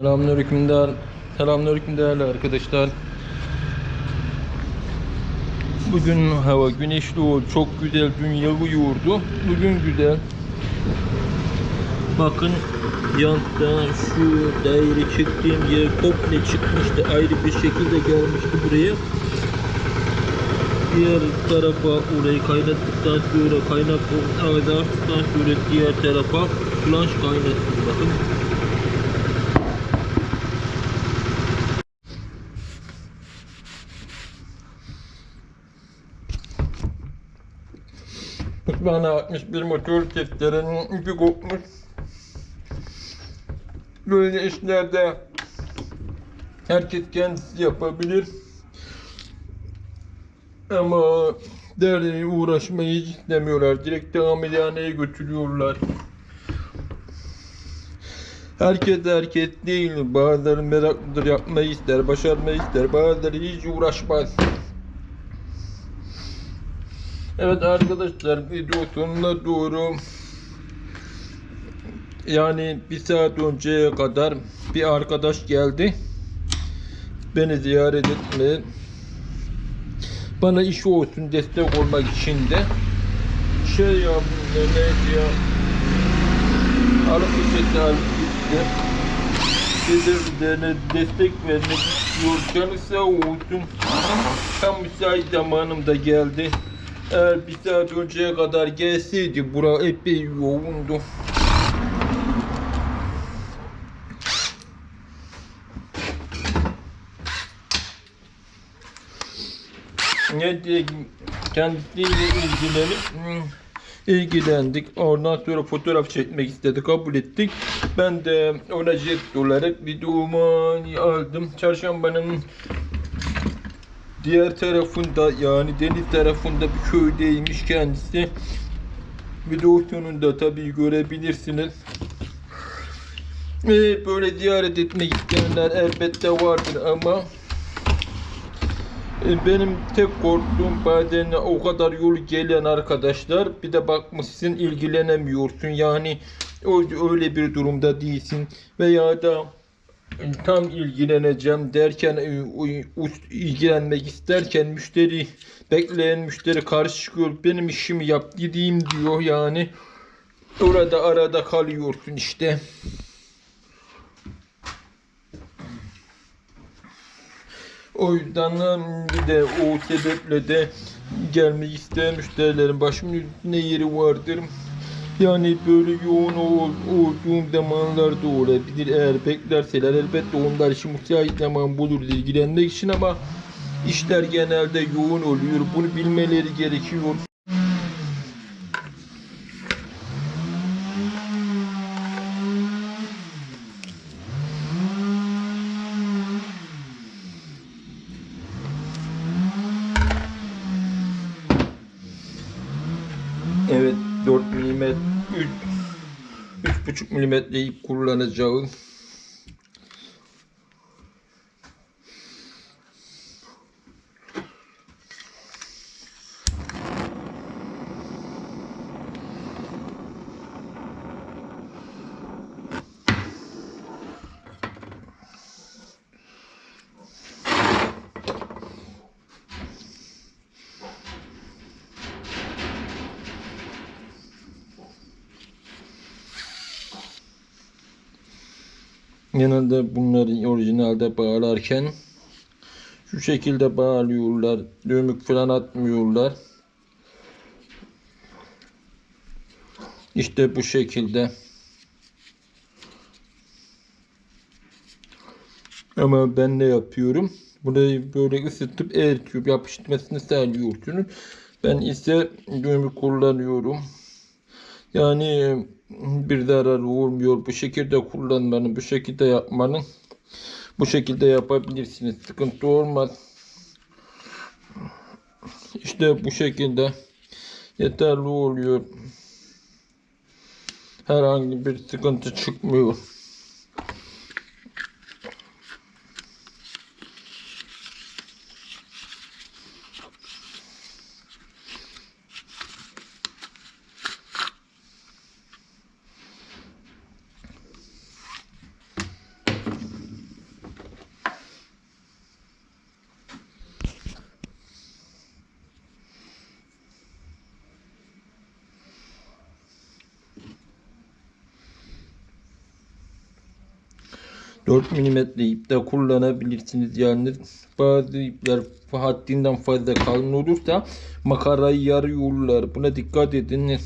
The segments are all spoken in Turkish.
Selamünaleyküm değerli, selamünaleyküm değerli arkadaşlar. Bugün hava güneşli oldu, çok güzel, dün yağıyordu. Bugün güzel. Bakın yandan şu daire çektiğim yer komple çıkmıştı, ayrı bir şekilde gelmişti buraya. Diğer tarafa orayı kaynattıktan sonra kaynak ağzı açtıktan sonra diğer tarafa flanş kaynattım bakın. Bana 61 motor testlerinin ipi kopmuş. Böyle işlerde herkes kendisi yapabilir. Ama derneğe uğraşmayı hiç istemiyorlar. Direkt ameliyhaneye götürüyorlar. Herkes herkes değil. Bazıları meraklıdır yapmayı ister, başarmayı ister. Bazıları hiç uğraşmaz. Evet arkadaşlar video sonuna doğru. Yani bir saat önceye kadar bir arkadaş geldi. Beni ziyaret etmeye bana iş olsun destek olmak için de şey yaptı neydi ya alıp ücreti alıp gitti. Sizlerine destek vermek istiyor canı sağ olsun. Tam müsait zamanımda geldi eğer bir saat önceye kadar gelseydi bura epey yoğundu. Ne diye kendisiyle ilgilenip hmm, ilgilendik. Ondan sonra fotoğraf çekmek istedi. Kabul ettik. Ben de ona jet olarak videomu aldım. Çarşambanın Diğer tarafında yani deniz tarafında bir köydeymiş kendisi. Video sonunda tabii görebilirsiniz. Ee, böyle ziyaret etmek isteyenler elbette vardır ama e, benim tek korktuğum bazen o kadar yol gelen arkadaşlar bir de bakmışsın ilgilenemiyorsun yani öyle bir durumda değilsin veya da tam ilgileneceğim derken e, ilgilenmek isterken müşteri bekleyen müşteri karşı çıkıyor. Benim işimi yap gideyim diyor yani. Orada arada kalıyorsun işte. O yüzden de o sebeple de gelmek isteyen müşterilerin başımın üstünde yeri vardır. Yani böyle yoğun ol, olduğum zamanlarda olabilir. Eğer beklerseler elbette onlar için müsait zaman bulur ilgilenmek için ama işler genelde yoğun oluyor. Bunu bilmeleri gerekiyor. Evet 4 mm 3 3,5 mm ip. Genelde bunları orijinalde bağlarken şu şekilde bağlıyorlar. Dömük falan atmıyorlar. İşte bu şekilde. Ama ben ne yapıyorum? Burayı böyle ısıtıp eritiyorum. Yapıştırmasını sağlıyorsunuz. Ben ise dömük kullanıyorum. Yani bir zararı olmuyor. Bu şekilde kullanmanın, bu şekilde yapmanın bu şekilde yapabilirsiniz. Sıkıntı olmaz. İşte bu şekilde yeterli oluyor. Herhangi bir sıkıntı çıkmıyor. 4 mm ip de kullanabilirsiniz yani bazı ipler haddinden fazla kalın olursa makarayı yarıyorlar buna dikkat edin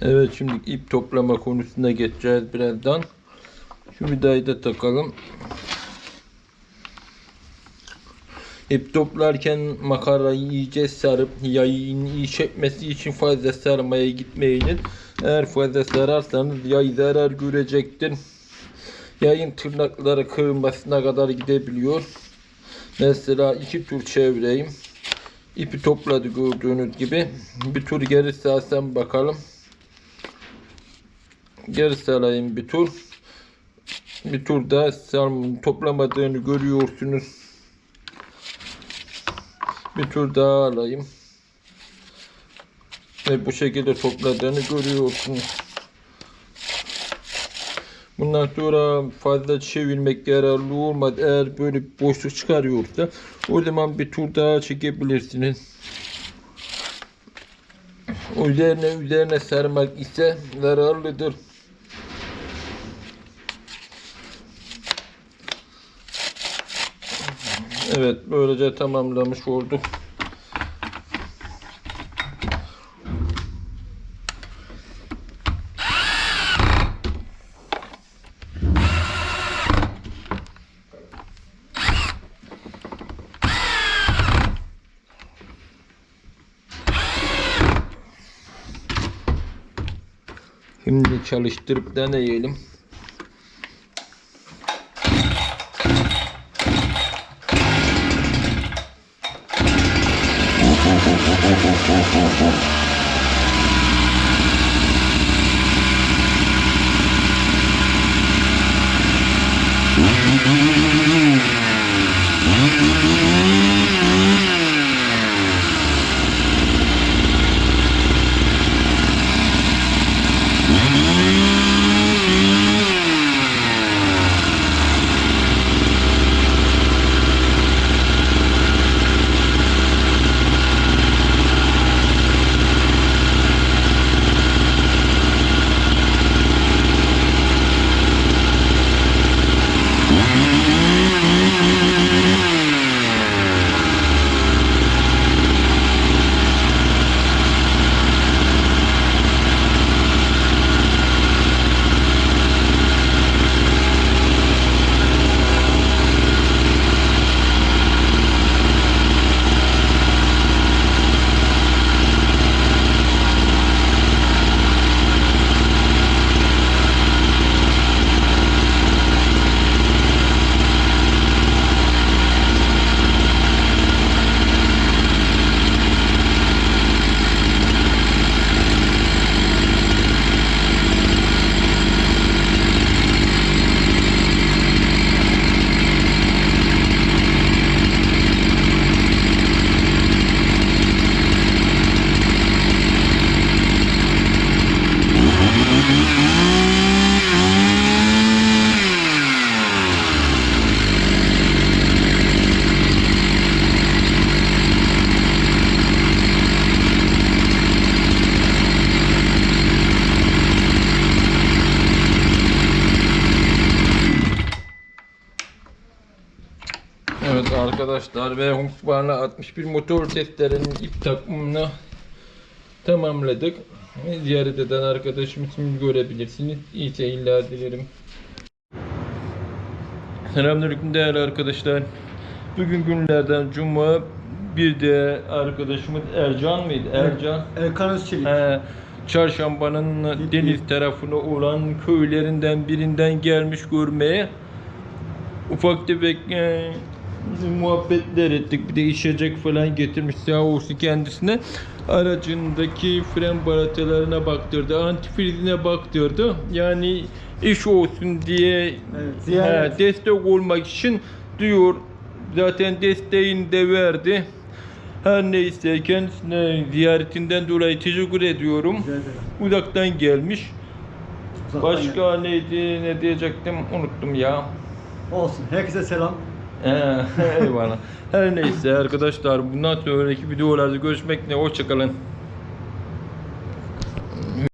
Evet şimdi ip toplama konusuna geçeceğiz birazdan. Şu vidayı da takalım. İp toplarken makarayı iyice sarıp yayın iyi çekmesi için fazla sarmaya gitmeyiniz. Eğer fazla sararsanız yay zarar görecektir. Yayın tırnakları kırılmasına kadar gidebiliyor. Mesela iki tur çevireyim. İpi topladı gördüğünüz gibi. Bir tur geri sarsam bakalım. Geri sarayım bir tur. Bir turda sarm toplamadığını görüyorsunuz. Bir tur daha alayım. Ve bu şekilde topladığını görüyorsunuz. Bundan sonra fazla çevirmek yararlı olmaz. Eğer böyle boşluk çıkarıyorsa o zaman bir tur daha çekebilirsiniz. Üzerine üzerine sarmak ise zararlıdır. Evet böylece tamamlamış olduk. Şimdi çalıştırıp deneyelim. Evet arkadaşlar ve Husqvarna 61 motor testlerinin ip takımını tamamladık. Ziyaret eden arkadaşım şimdi görebilirsiniz. İyi seyirler dilerim. Selamünaleyküm değerli arkadaşlar. Bugün günlerden cuma bir de arkadaşımız Ercan mıydı? Ercan. Erkan Özçelik. He, çarşambanın deniz tarafına olan köylerinden birinden gelmiş görmeye. Ufak tefek e, muhabbetler ettik. Bir de içecek falan getirmiş olsun kendisine. Aracındaki fren balatalarına baktırdı. Antifrizine baktırdı. Yani iş olsun diye Evet, he, destek olmak için diyor. Zaten desteğini de verdi. Her neyse kendisine ziyaretinden dolayı teşekkür ediyorum. Uzaktan gelmiş. Uzaktan Başka neydi ne diyecektim unuttum ya. Olsun. Herkese selam. Eyvallah. Her neyse arkadaşlar bundan sonraki videolarda görüşmek ne hoşçakalın.